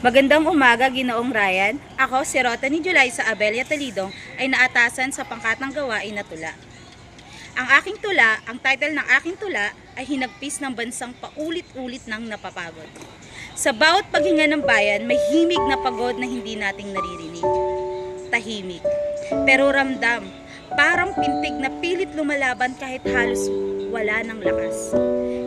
Magandang umaga, Ginoong Ryan. Ako, si Rota ni July sa Abelia Talidong ay naatasan sa pangkatang gawain na tula. Ang aking tula, ang title ng aking tula ay hinagpis ng bansang paulit-ulit ng napapagod. Sa bawat paghinga ng bayan, may himig na pagod na hindi nating naririnig. Tahimik. Pero ramdam, parang pintig na pilit lumalaban kahit halos wala ng lakas.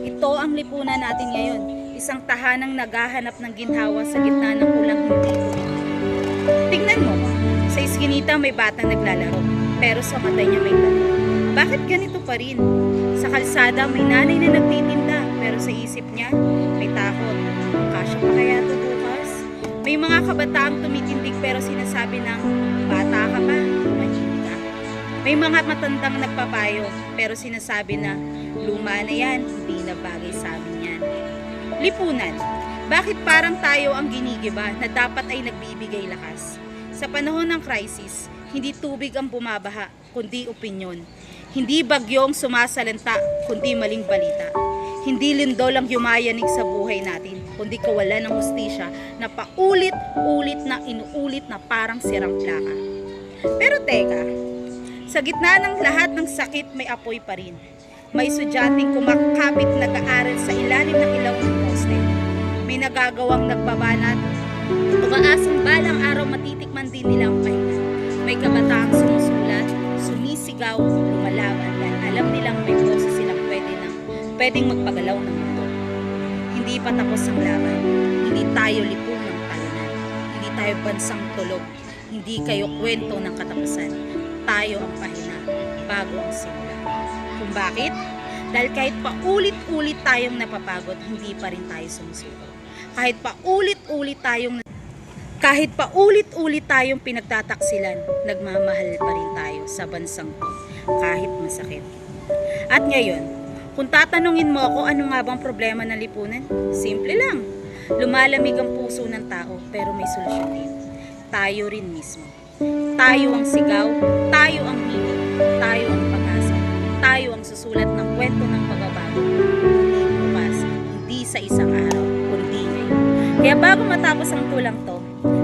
Ito ang lipunan natin ngayon, isang tahanang naghahanap ng ginhawa sa gitna ng ulang hindi. Tingnan mo, sa iskinita may batang naglalaro, pero sa mata niya may tanong. Bakit ganito pa rin? Sa kalsada may nanay na nagtitinda, pero sa isip niya may takot. Kasya pa kaya ito bukas? May mga kabataang tumitindig pero sinasabi ng bata ka pa, tumahimik. May mga matandang nagpapayo pero sinasabi na luma na yan, hindi na bagay sa amin yan. Lipunan, bakit parang tayo ang ginigiba na dapat ay nagbibigay lakas? Sa panahon ng crisis, hindi tubig ang bumabaha, kundi opinyon. Hindi bagyong sumasalanta, kundi maling balita. Hindi lindol ang yumayanig sa buhay natin, kundi kawalan ng hustisya na paulit-ulit na inuulit na parang sirang plaka. Pero teka, sa gitna ng lahat ng sakit may apoy pa rin. May estudyanteng kumakapit nag-aaral sa ilalim ng. May nagagawang nagbabanat. Umaasang balang araw matitikman din nilang pahinga. May kabataang sumusulat, sumisigaw, lumalaban dahil alam nilang may boses silang pwede na, pwedeng magpagalaw ng mundo. Hindi pa tapos ang laban. Hindi tayo lipong ng talunan. Hindi tayo bansang tulog. Hindi kayo kwento ng katapusan. Tayo ang pahina bago ang simula. Kung bakit? Dahil kahit paulit-ulit tayong napapagod, hindi pa rin tayo sumusuko. Kahit paulit-ulit tayong kahit paulit-ulit tayong pinagtataksilan, nagmamahal pa rin tayo sa bansang to, kahit masakit. At ngayon, kung tatanungin mo ako ano nga bang problema ng lipunan, simple lang. Lumalamig ang puso ng tao pero may solusyon din. Tayo rin mismo. Tayo ang sigaw, tayo ang hilig, tayo ang pag-asa, tayo ang susulat ng kwento ng pagbabago. Bukas, hindi sa isang araw. Kaya bago matapos ang tulang to,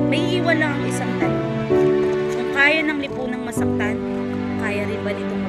may iwan lang ang isang tanong. Kung kaya ng lipunang masaktan, kaya rin ba nitong